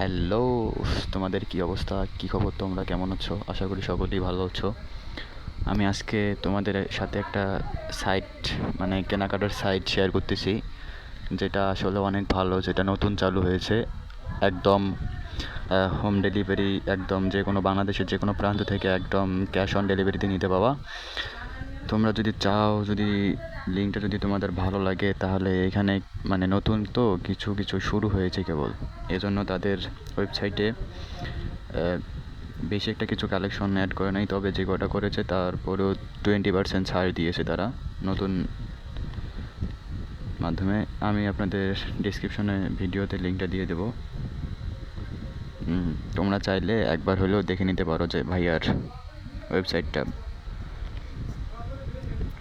Hello, তোমাদের কি অবস্থা? কি খবর তোমরা? কেমন আছো? আশা করি সকলেই ভালো আছো। আমি আজকে তোমাদের সাথে একটা সাইট মানে কেনাকাটার সাইট শেয়ার করতেছি, যেটা আসলে অনেক ভালো, যেটা নতুন চালু হয়েছে। একদম হোম ডেলিভারি একদম যে কোনো বাংলাদেশের যে কোনো প্রান্ত থেকে একদম ক্যাশ অন ডেলিভারিতে নিতে পাবা। তোমরা যদি চাও, যদি লিঙ্কটা যদি তোমাদের ভালো লাগে, তাহলে এখানে মানে নতুন তো কিছু কিছু শুরু হয়েছে কেবল। এজন্য তাদের ওয়েবসাইটে বেশি একটা কিছু কালেকশন অ্যাড করে নাই, তবে যে কটা করেছে তারপরেও টোয়েন্টি পার্সেন্ট ছাড় দিয়েছে তারা নতুন মাধ্যমে। আমি আপনাদের ডিসক্রিপশনে ভিডিওতে লিঙ্কটা দিয়ে দেবো। তোমরা চাইলে একবার হলেও দেখে নিতে পারো যে ভাইয়ার ওয়েবসাইটটা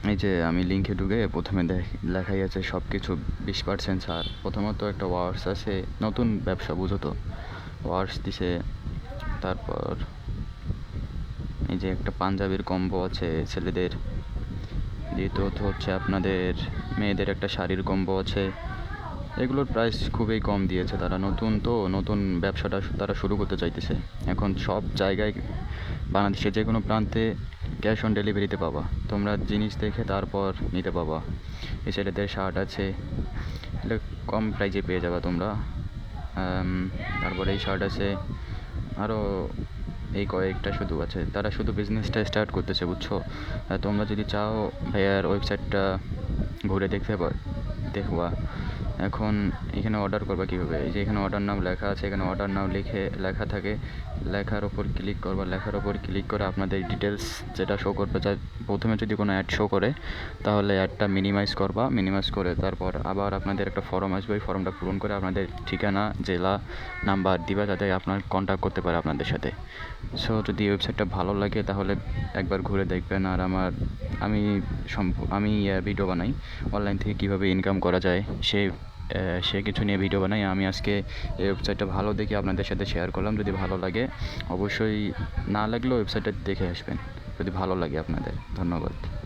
এই যে আমি লিঙ্কে ঢুকে প্রথমে দেখ, লেখাই আছে সব কিছু বিশ পার্সেন্ট ছাড়। প্রথমত একটা ওয়ার্স আছে, নতুন ব্যবসা, বুঝো তো। ওয়ার্স দিছে, তারপর এই যে একটা পাঞ্জাবির কম্বো আছে ছেলেদের। দ্বিতীয়ত হচ্ছে আপনাদের মেয়েদের একটা শাড়ির কম্বো আছে। এগুলোর প্রাইস খুবই কম দিয়েছে তারা। নতুন তো, নতুন ব্যবসাটা তারা শুরু করতে চাইতেছে। এখন সব জায়গায় বাংলাদেশের যে কোনো প্রান্তে ক্যাশ অন ডেলিভারিতে পাবা। তোমরা জিনিস দেখে তারপর নিতে পাবা। এই ছেলেদের শার্ট আছে। এটা কম প্রাইজে পেয়ে যাবা তোমরা। তারপরে এই শার্ট আছে। আরও এই কয়েকটা শুধু আছে। তারা শুধু বিজনেসটা স্টার্ট করতেছে, বুঝছ? তোমরা যদি চাও ভাইয়ার ওয়েবসাইটটা ঘুরে দেখতে দেখবা। এখন এখানে অর্ডার করবা কীভাবে? এই যে এখানে অর্ডার নাম লেখা আছে, এখানে অর্ডার নাম লিখে লেখা থাকে। লেখার ওপর ক্লিক করবা। লেখার ওপর ক্লিক করে আপনাদের ডিটেলস যেটা শো করবে, যা প্রথমে যদি কোনো অ্যাড শো করে, তাহলে অ্যাডটা মিনিমাইজ করবা। মিনিমাইজ করে তারপর আবার আপনাদের একটা ফর্ম আসবে। ওই ফর্মটা পূরণ করে আপনাদের ঠিকানা, জেলা নাম্বার দিবা, যাতে আপনার কন্ট্যাক্ট করতে পারে আপনাদের সাথে। সো যদি ওয়েবসাইটটা ভালো লাগে, তাহলে একবার ঘুরে দেখবেন। আর আমার, আমি আমি ভিডিও বানাই। অনলাইন থেকে কীভাবে ইনকাম করা যায়, সে সে কিছু নিয়ে ভিডিও বানাই। আমি আজকে এই ওয়েবসাইটটা ভালো দেখে আপনাদের সাথে শেয়ার করলাম। যদি ভালো লাগে, অবশ্যই না লাগলেও ওয়েবসাইটটা দেখে আসবেন। যদি ভালো লাগে আপনাদের, ধন্যবাদ।